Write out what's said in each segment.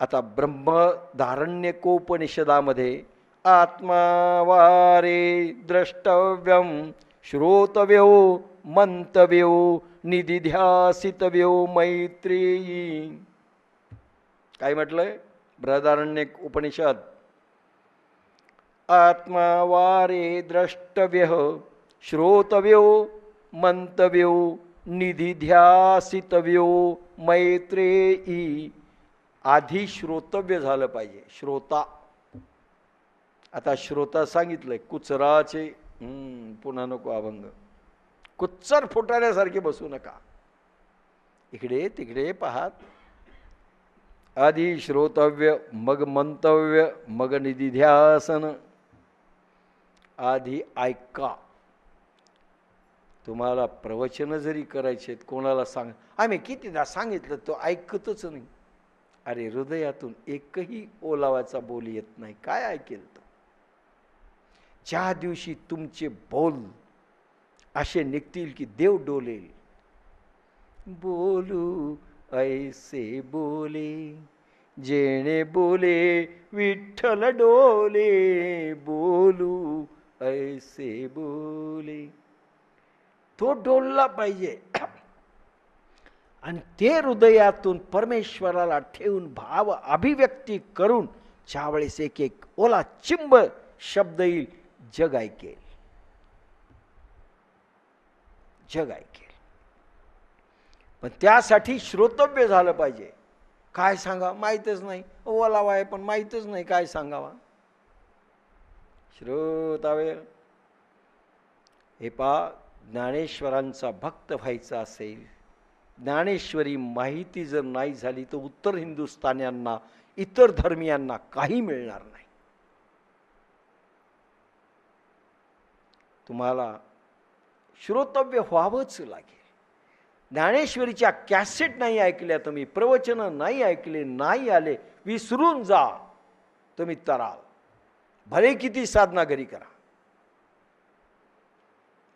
आता ब्रह्मधारण्यकोपनिषदामध्ये आत्मावारे द्रष्टव्यम श्रोतव्यो मंतव्यो निधिध्यासितव्यो मैत्रेयी. काय म्हटलंय? बृहदारण्य उपनिषद आत्मावारे द्रष्टव्य श्रोतव्यो मंतव्यो निधिध्यासितव्यो मैत्रेयी. आधी श्रोतव्य झालं पाहिजे. श्रोता. आता श्रोता सांगितलंय कुचराचे पुन्हा नको अभंग. कुच्चर फुटाण्यासारखे बसू नका. इकडे तिकडे पाहात आधी श्रोतव्य मग मंतव्य मग निधिध्यासन आधी ऐका. तुम्हाला प्रवचन जरी करायचे कोणाला सांग आम्ही कितीदा सांगितलं तो ऐकतच नाही. अरे हृदयातून एकही ओलावाचा बोल येत नाही. काय ऐकेल तो? ज्या दिवशी तुमचे बोल असे निघतील की देव डोलेल. बोलू ऐसे बोले जेणे बोले विठ्ठल डोले बोलू ऐसे बोले. तो डोलला पाहिजे. आणि ते हृदयातून परमेश्वराला ठेवून भाव अभिव्यक्ती करून ज्यावेळेस एक एक ओला चिंब शब्द येईल जग ऐकेल. जग ऐकेल. पण त्यासाठी श्रोतव्य झालं पाहिजे. काय सांगा माहीतच नाही. ओलावा आहे पण माहीतच नाही काय सांगावा. श्रोतावे हे पा ज्ञानेश्वरांचा भक्त व्हायचा असेल ज्ञानेश्वरी माहिती जर नाही झाली तर उत्तर हिंदुस्थान्यांना इतर धर्मियांना काही मिळणार नाही. तुम्हाला श्रोतव्य व्हावंच लागेल. ज्ञानेश्वरीच्या कॅसेट नाही ऐकल्या तुम्ही प्रवचनं नाही ऐकले नाही आले विसरून जा. तुम्ही तराल भले किती साधना घरी करा.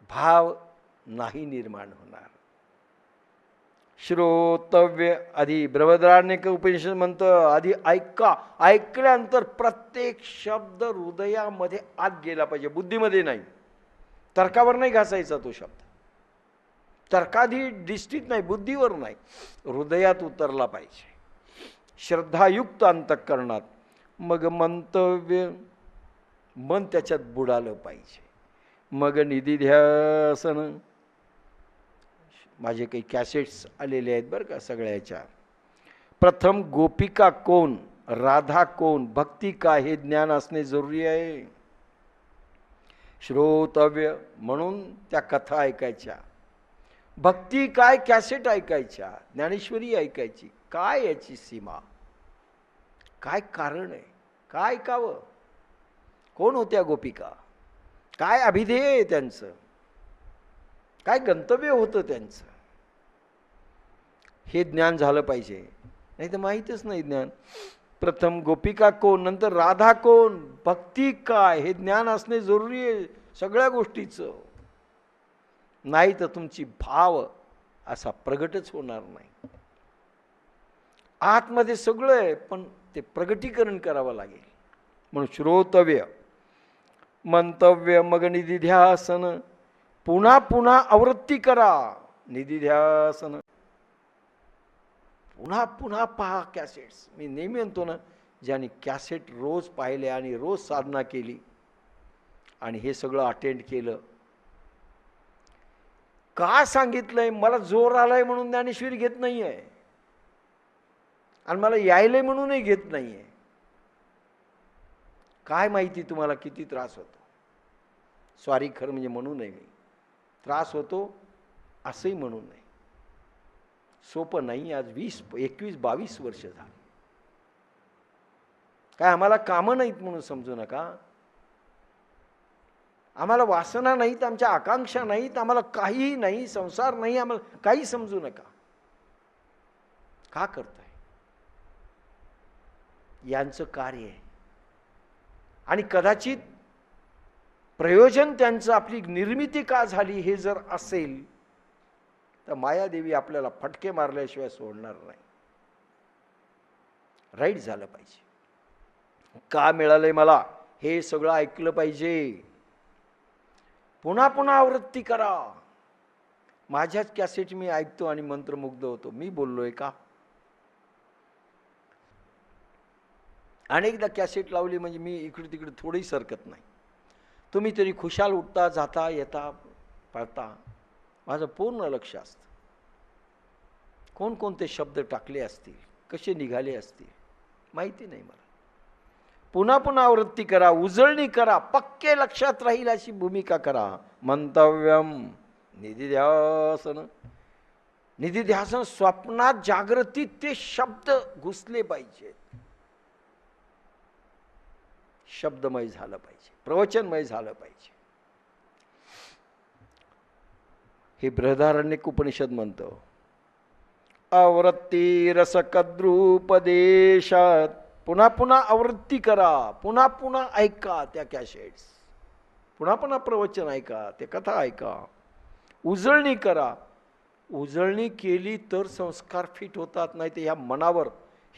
भाव नाही निर्माण होणार. श्रोतव्य आधी ब्रहद्राण्यक उपनिषद म्हणतं आधी ऐका. ऐकल्यानंतर प्रत्येक शब्द हृदयामध्ये आत गेला पाहिजे. बुद्धीमध्ये नाही. तर्कावर नाही घासायचा तो शब्द. तर्काधी दिष्टीत नाही बुद्धीवर नाही. हृदयात उतरला पाहिजे. श्रद्धायुक्त अंतःकरणात मग मंतव्य मन त्याच्यात बुडालं पाहिजे. मग निधी ध्यासन माझे काही कॅसेट्स आलेले आहेत बरं का सगळ्याच्या. प्रथम गोपिका कोण? राधा कोण? भक्ती का हे ज्ञान असणे जरुरी आहे? श्रोतव्य म्हणून त्या कथा ऐकायच्या. भक्ती काय कॅसेट ऐकायच्या? ज्ञानेश्वरी ऐकायची. काय याची सीमा? काय कारण आहे? काय ऐकावं? कोण होत्या गोपिका? काय अभिधेय आहे त्यांचं? काय गंतव्य होतं त्यांचं? हे ज्ञान झालं पाहिजे. नाही तर माहीतच नाही ज्ञान. प्रथम गोपिका कोण नंतर राधा कोण भक्ती काय? हे ज्ञान असणे जरुरी आहे सगळ्या गोष्टीचं. नाही तर तुमची भाव असा प्रगटच होणार नाही. आतमध्ये सगळं आहे पण ते प्रगटीकरण करावं लागेल. म्हणून श्रोतव्य मंतव्य मग निधिध्यासन पुन्हा पुन्हा आवृत्ती करा. निधिध्यासन पुन्हा पुन्हा पहा कॅसेट्स. मी नेहमी म्हणतो ना ज्याने कॅसेट रोज पाहिले आणि रोज साधना केली आणि हे सगळं अटेंड केलं. का सांगितलंय? मला जोर आलाय म्हणून ज्ञानेश्वरी घेत नाही आहे आणि मला यायलंय म्हणूनही घेत नाही आहे काय माहिती तुम्हाला किती त्रास होतो? सॉरी खरं म्हणजे म्हणू नये मी. त्रास होतो असंही म्हणू नये. सोपं नाही आज वीस एकवीस बावीस वर्ष झाली. काय आम्हाला कामं नाहीत म्हणून समजू नका. आम्हाला वासना नाहीत आमच्या आकांक्षा नाहीत आम्हाला काहीही नाही संसार नाही आम्हाला काही समजू नका. का करताय? यांचं कार्य आहे. आणि कदाचित प्रयोजन त्यांचं आपली निर्मिती का झाली हे जर असेल तर मायादेवी आपल्याला फटके मारल्याशिवाय सोडणार नाही. राईट झालं पाहिजे. का मिळालंय मला? हे सगळं ऐकलं पाहिजे. पुन्हा पुन्हा आवृत्ती करा. माझ्याच कॅसेट मी ऐकतो आणि मंत्रमुग्ध होतो. मी बोललोय का? अनेकदा कॅसेट लावली म्हणजे मी इकडे तिकडे थोडंही सरकत नाही. तुम्ही तरी खुशाल उठता जाता येता पळता. माझं पूर्ण लक्ष असतं. कोणकोणते शब्द टाकले असतील कसे निघाले असतील माहिती नाही मला. पुन्हा पुन्हा आवृत्ती करा उजळणी करा पक्के लक्षात राहील अशी भूमिका करा. मंतव्यम निधिध्यासन. निधिध्यासन स्वप्नात जागृतीत ते शब्द घुसले पाहिजेत. शब्दमय झालं पाहिजे प्रवचनमय झालं पाहिजे. हे बृहदारण्यक उपनिषद म्हणतो आवृत्ती रसकद्रुपदेशात पुन्हा पुन्हा आवृत्ती करा पुन्हा पुन्हा ऐका त्या कॅशेट्स. पुन्हा पुन्हा प्रवचन ऐका ते कथा ऐका. उजळणी करा. उजळणी केली तर संस्कार फिट होतात नाही तर ह्या मनावर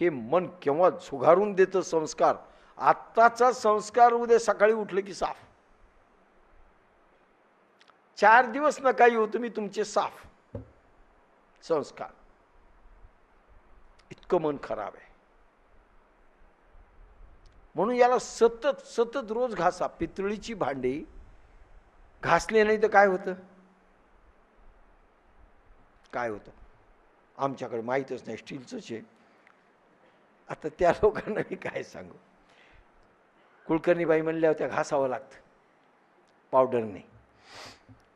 हे मन केव्हा झुगारून देतं संस्कार? आत्ताचा संस्कार उद्या सकाळी उठलं की साफ. चार दिवस नका येऊ तुम्ही तुमचे साफ. संस्कार. इतकं मन खराब आहे. म्हणून याला सतत सतत रोज घासा. पितळीची भांडी घासले नाही तर काय होतं? काय होतं? आमच्याकडे माहीतच नाही स्टीलचंच आहे. आता त्या लोकांना मी काय सांगू? कुलकर्णीबाई म्हणल्या होत्या घासावं लागतं. पावडरने.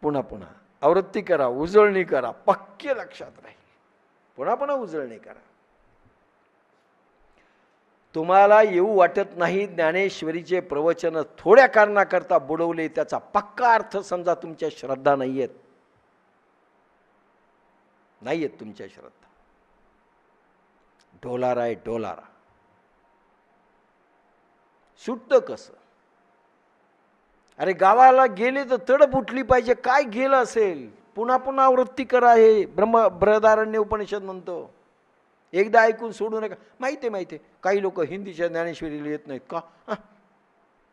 पुन्हा पुन्हा. आवृत्ती करा उजळणी करा पक्के लक्षात राहील. पुन्हा पुन्हा उजळणी करा. तुम्हाला येऊ वाटत नाही ज्ञानेश्वरीचे प्रवचन थोड्या कारणाकरता बुडवले त्याचा पक्का अर्थ समजा तुमच्या श्रद्धा नाही आहेत नाही आहेत तुमच्या श्रद्धा. डोलारा आहे डोलारा. सुटतं कसं? अरे गावाला गेले तर तडप उठली पाहिजे काय गेलं असेल? पुन्हा पुन्हा वृत्ती करा हे ब्रह्म बृहदारण्य उपनिषद म्हणतो. एकदा ऐकून सोडू नका. माहिती आहे माहिती आहे. काही लोक हिंदीच्या ज्ञानेश्वरीला येत नाहीत. का?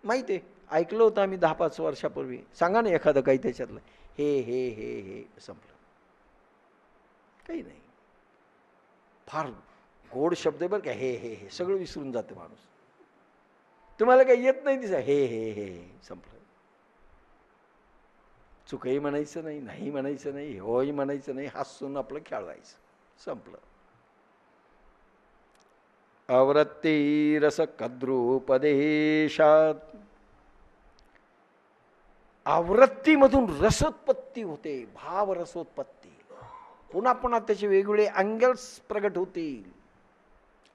माहिती आहे. ऐकलं होतं आम्ही दहा पाच वर्षापूर्वी. सांगा ना एखादं काही त्याच्यातलं. हे हे हे हे संपलं. काही नाही. फार गोड शब्द बरं का. हे हे हे. सगळं विसरून जातं माणूस. तुम्हाला काही येत नाही दिसा. हे हे हे संपलं. चुकही म्हणायचं नाही नाही म्हणायचं नाही होही म्हणायचं नाही हसून आपलं खेळवायचं संपलं. आवृत्ती रस कद्रुपदेशात आवृत्तीमधून रसोत्पत्ती होते भाव रसोत्पत्ती. पुन्हा पुन्हा त्याचे वेगवेगळे अँगल्स प्रगट होतील.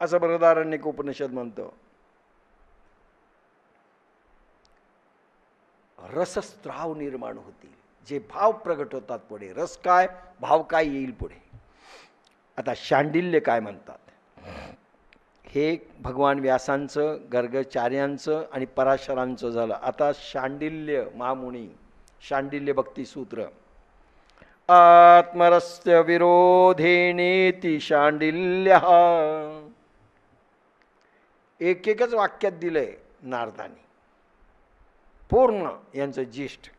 असं बृहदारण्यक उपनिषद म्हणतो. रसस्त्राव निर्माण होतील. जे भाव प्रगट होतात पुढे रस काय भाव काय येईल पुढे. आता शांडिल्य काय म्हणतात? हे भगवान व्यासांचं गर्गचार्यांचं आणि पराशरांचं झालं. आता शांडिल्य महामुनी शांडिल्य भक्तिसूत्र आत्मरस्य विरोधेनेती शांडिल्य एक एकच वाक्यात दिलंय नारदानी. पूर्ण यांचं ज्येष्ठ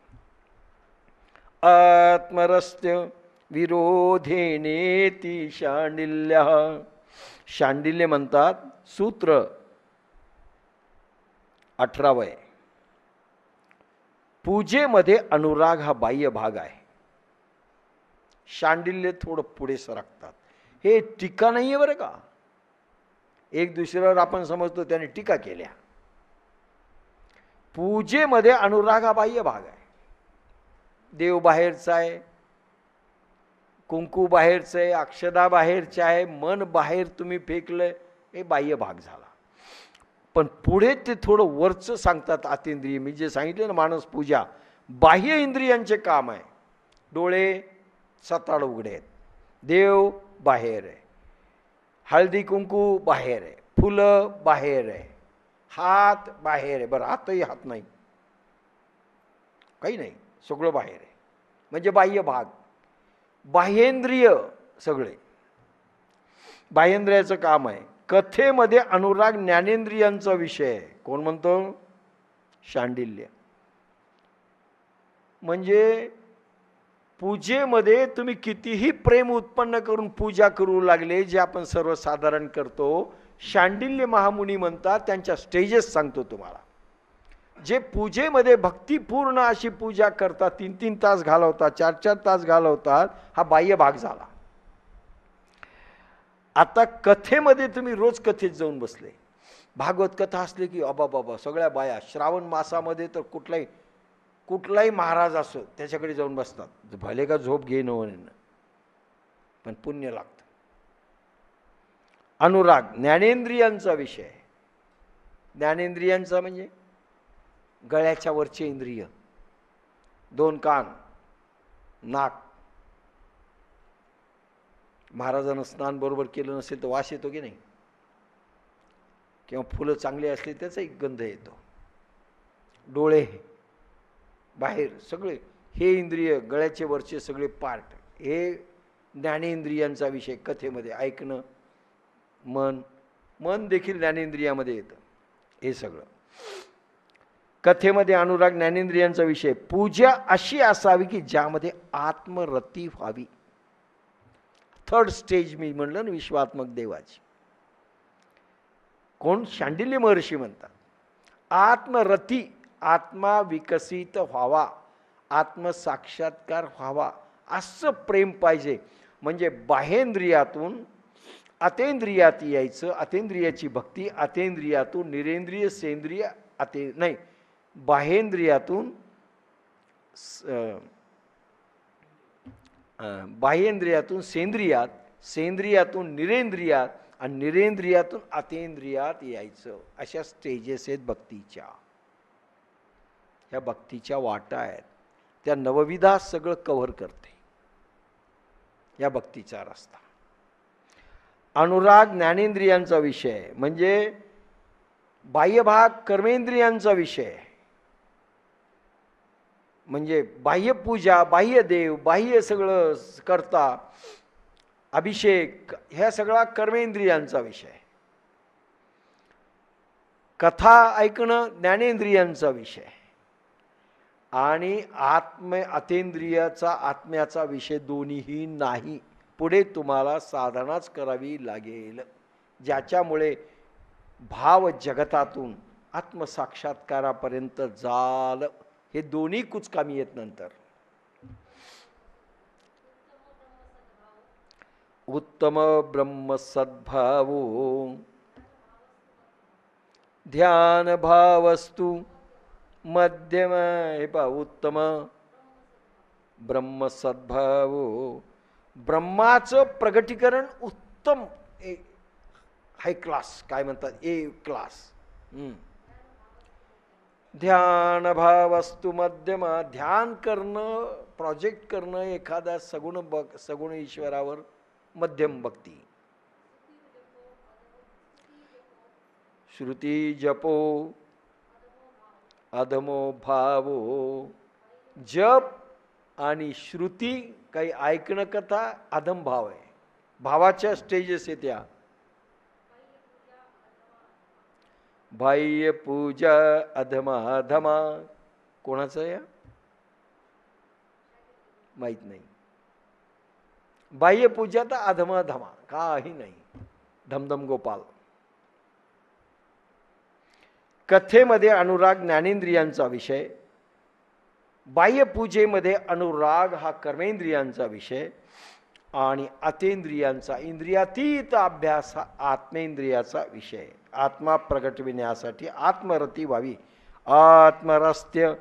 आत्मरस्य विरोधेने ती शांडिल्य. शांडिल्य म्हणतात सूत्र अठरावय पूजेमध्ये अनुराग हा बाह्य भाग आहे. शांडिल्य थोडं पुढे सरकतात. हे टीका नाही आहे बरं का? एक दुसऱ्यावर आपण समजतो त्याने टीका केल्या. पूजेमध्ये अनुरागाबाह्य बाह्य भाग आहे. देव बाहेरचा आहे कुंकू बाहेरचं आहे अक्षदा बाहेरच्या आहे मन बाहेर तुम्ही फेकलं हे बाह्य भाग झाला. पण पुढे ते थोडं वरचं सांगतात आतेंद्रिय मी जे सांगितले ना माणूस पूजा बाह्य इंद्रियांचे काम आहे. डोळे सताड उघडे आहेत. देव बाहेर आहे. हळदी कुंकू बाहेर आहे. फुलं बाहेर आहे. हात बाहेर आहे. बरं हातही हात नाही. काही नाही. सगळं बाहेर आहे. म्हणजे बाह्य भाग. बाह्येंद्रिय सगळे. बाह्येंद्रियाचं काम आहे. कथेमध्ये अनुराग ज्ञानेंद्रियांचा विषय आहे. कोण म्हणतो? शांडिल्य. म्हणजे पूजेमध्ये तुम्ही कितीही प्रेम उत्पन्न करून पूजा करू लागले जे आपण सर्वसाधारण करतो शांडिल्य महामुनी म्हणतात त्यांच्या स्टेजेस सांगतो तुम्हाला. जे पूजेमध्ये भक्तिपूर्ण अशी पूजा करतात तीन तीन तास घालवतात चार चार तास घालवतात हा बाह्य भाग झाला. आता कथेमध्ये तुम्ही रोज कथेत जाऊन बसले. भागवत कथा असले की अबा बाबा सगळ्या बाया श्रावण मासामध्ये तर कुठलाही कुठलाही महाराज असो त्याच्याकडे जाऊन बसतात. भले का झोप घेणं पण पुण्य लागतं. अनुराग ज्ञानेंद्रियांचा विषय. ज्ञानेंद्रियांचा म्हणजे? गळ्याच्या वरचे इंद्रिय. दोन कान नाक. महाराजांना स्नान बरोबर केलं नसेल तर वास येतो की नाही? किंवा फुलं चांगली असली त्याचा एक गंध येतो. डोळे बाहेर सगळे हे इंद्रिय गळ्याचे वरचे सगळे पार्ट हे ज्ञानेंद्रियांचा विषय कथेमध्ये ऐकणं मन मन देखील ज्ञानेंद्रियामध्ये येतं. हे सगळं. कथेमध्ये अनुराग ज्ञानेंद्रियांचा विषय पूजा अशी असावी की ज्यामध्ये आत्मरती व्हावी. थर्ड स्टेज मी म्हणलं ना विश्वात्मक देवाची. कोण? शांडिल्य महर्षी म्हणतात. आत्मरती आत्मा विकसित व्हावा आत्मसाक्षात्कार व्हावा असं प्रेम पाहिजे. म्हणजे बाहेंद्रियातून अतेंद्रियात यायचं अतेंद्रियाची भक्ती अतेंद्रियातून निरेंद्रिय सेंद्रिय अते नाही बाहेंद्रियातून बाह्येंद्रियातून सेंद्रियात सेंद्रियातून निरेंद्रियात आणि निरेंद्रियातून अतेंद्रियात यायचं. अशा स्टेजेस आहेत भक्तीच्या. ह्या भक्तीच्या वाटा आहेत. त्या नवविधा सगळं कव्हर करते. या भक्तीचा रस्ता. अनुराग ज्ञानेंद्रियांचा विषय म्हणजे बाह्यभाग कर्मेंद्रियांचा विषय. म्हणजे बाह्यपूजा बाह्य देव बाह्य सगळं करता अभिषेक ह्या सगळा कर्मेंद्रियांचा विषय. कथा ऐकणं ज्ञानेंद्रियांचा विषय. आणि आत्म अतेंद्रियाचा आत्म्याचा विषय दोन्हीही नाही. पुढे तुम्हाला साधनाच करावी लागेल. ज्याच्यामुळे भाव जगतातून आत्मसाक्षात्कारापर्यंत जाल. हे दोन्ही कुचकामी येत नंतर. उत्तम ब्रह्म सद्भावो. ध्यान भावस्तु मध्यम हे पा उत्तम ब्रह्म सद्भावो. ब्रह्माचं प्रगटीकरण उत्तम ए हाय क्लास काय म्हणतात? ए क्लास ध्यान भावस्तू मध्यमा ध्यान करणं प्रोजेक्ट करणं एखाद्या सगुण बग सगुण ईश्वरावर मध्यम भक्ती. श्रुती जपो अधमो भावो जप आणि श्रुती काही ऐकणं कथा अधम भाव आहे. भावाच्या स्टेजेस आहे या बाह्य पूजा अधमा अधमा. कोणाचं आहे या? माहीत नाही. बाह्य पूजा तर अधमा धमा काही नाही. धमधम गोपाल. कथेमध्ये अनुराग ज्ञानेंद्रियांचा विषय. बाह्यपूजेमध्ये अनुराग हा कर्मेंद्रियांचा विषय आणि अतेंद्रियांचा इंद्रियातीत अभ्यास हा आत्मेंद्रियाचा विषय. आत्मा प्रगटविण्यासाठी आत्मरती व्हावी. आत्मरस्त्य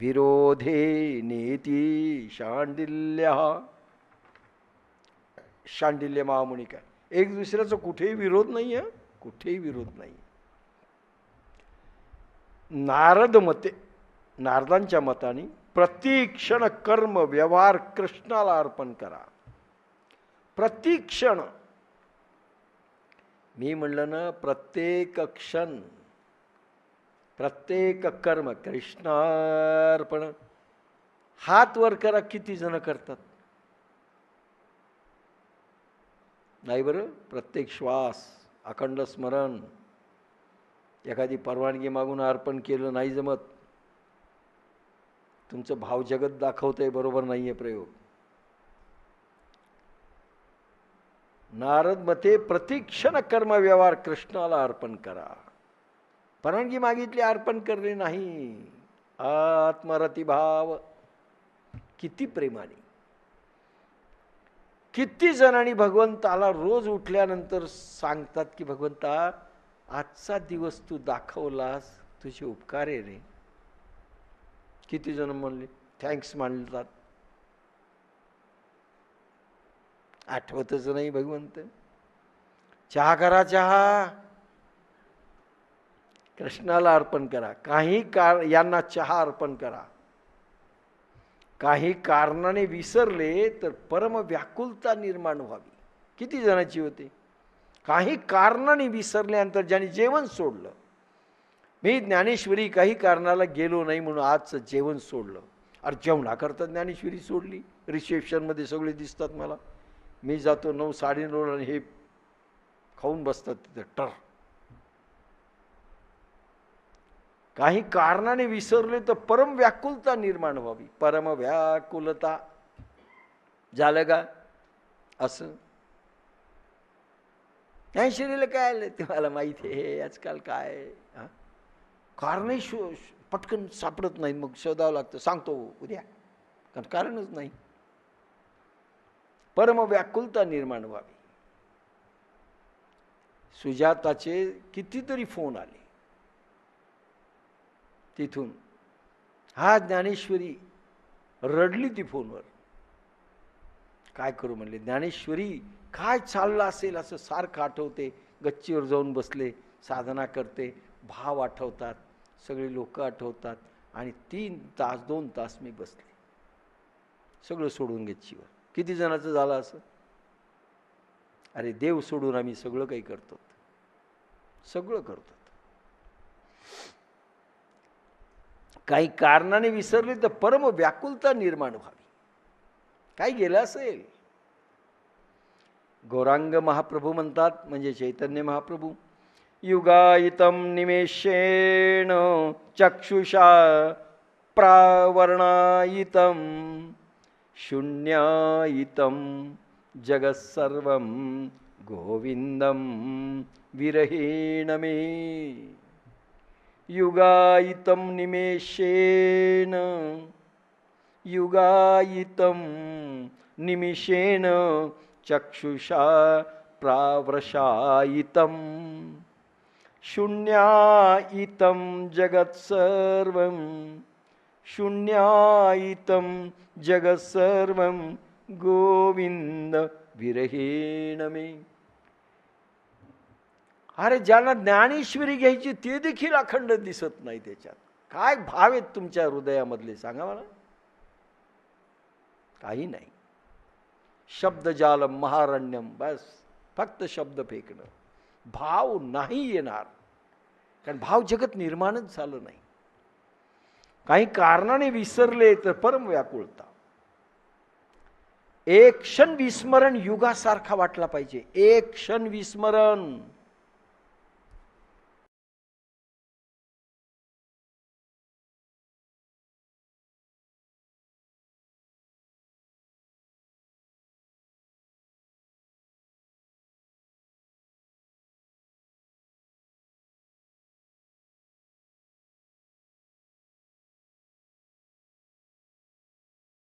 विरोधे नेती शांडिल्य. शांडिल्य महामुनी काय? एक दुसऱ्याचा कुठेही विरोध नाही आहे कुठेही विरोध नाही नारद मते नारदांच्या मताने प्रतिक्षण कर्म व्यवहार कृष्णाला अर्पण करा. प्रतिक्षण मी म्हणलं ना प्रत्येक क्षण प्रत्येक कर्म कृष्णार्पण. हात वर करा किती जण करतात? नाही बरं प्रत्येक श्वास अखंड स्मरण. एखादी परवानगी मागून अर्पण केलं नाही जमत. तुमचं भाव जगत दाखवतंय बरोबर नाही आहे प्रयोग. नारद मते प्रतिक्षण कर्म व्यवहार कृष्णाला अर्पण करा. परवानगी मागितली अर्पण करणे नाही. आत्मरतिभाव किती प्रेमाने. किती जणांनी भगवंताला रोज उठल्यानंतर सांगतात की भगवंता आजचा दिवस तू दाखवलास तुझे उपकार आहे रे. किती जण म्हणले थँक्स मांडतात आठवतच नाही भगवंत. चहा करा चहा. कृष्णाला अर्पण करा. काही कार यांना चहा अर्पण करा. काही कारणाने विसरले तर परम व्याकुलता निर्माण व्हावी. किती जणांची होती? काही कारणाने विसरल्यानंतर ज्यांनी जेवण सोडलं मी ज्ञानेश्वरी काही कारणाला गेलो नाही म्हणून आजचं जेवण सोडलं. अरे जेवणाकरता ज्ञानेश्वरी सोडली? रिसेप्शनमध्ये सगळे दिसतात मला. मी जातो नऊ साडेनऊ आणि हे खाऊन बसतात तिथं. टर. काही कारणाने विसरले तर परम व्याकुलता निर्माण व्हावी. परम व्याकुलता. झालं का? असं. ज्ञानेश्वरीला काय आलं? तुम्हाला माहिती आहे. आजकाल काय हा? कारणही शो पटकन सापडत नाही मग शोधावं लागतं सांगतो उद्या. कारण कारणच नाही. परमव्याकुलता निर्माण व्हावी. सुजाताचे कितीतरी फोन आले. तिथून. हा ज्ञानेश्वरी रडली ती फोनवर. काय करू म्हणले ज्ञानेश्वरी काय चाललं असेल असं सारखं आठवते गच्चीवर जाऊन बसले साधना करते भाव आठवतात सगळे लोक आठवतात आणि तीन तास दोन तास मी बसले. सगळं सोडून गच्चीवर किती जणाचं झालं असं? अरे देव सोडून आम्ही सगळं काही करतो. सगळं करतो. काही कारणाने विसरले तर परम व्याकुलता निर्माण व्हावी. काय गेलं असेल. गौरांग महाप्रभू म्हणतात म्हणजे चैतन्य महाप्रभू. युगायितं निमेषेण चक्षुषा प्रावर्णायितं शून्यायितं जगत्सर्वं गोविन्दं विरहीणमे। युगायितं निमेषेण युगायितं निमिषेण चक्षुषा प्रावृषायितम्। शून्यायितं जगत्सर्वं शून्यायितं जगत्सर्वं गोविंद विरहेण मे। अरे ज्यांना ज्ञानेश्वरी घ्यायची ते देखील अखंड दिसत नाही त्याच्यात. काय भाव आहेत तुमच्या हृदयामधले सांगा मला. काही नाही. शब्दजालम महारण्यम बस. फक्त शब्द फेकणं. भाव नाही येणार. कारण भाव जगत निर्माणच झालं नाही. काही कारणाने विसरले तर परम व्याकुळता. एक क्षण विस्मरण युगासारखा वाटला पाहिजे. एक क्षण विस्मरण.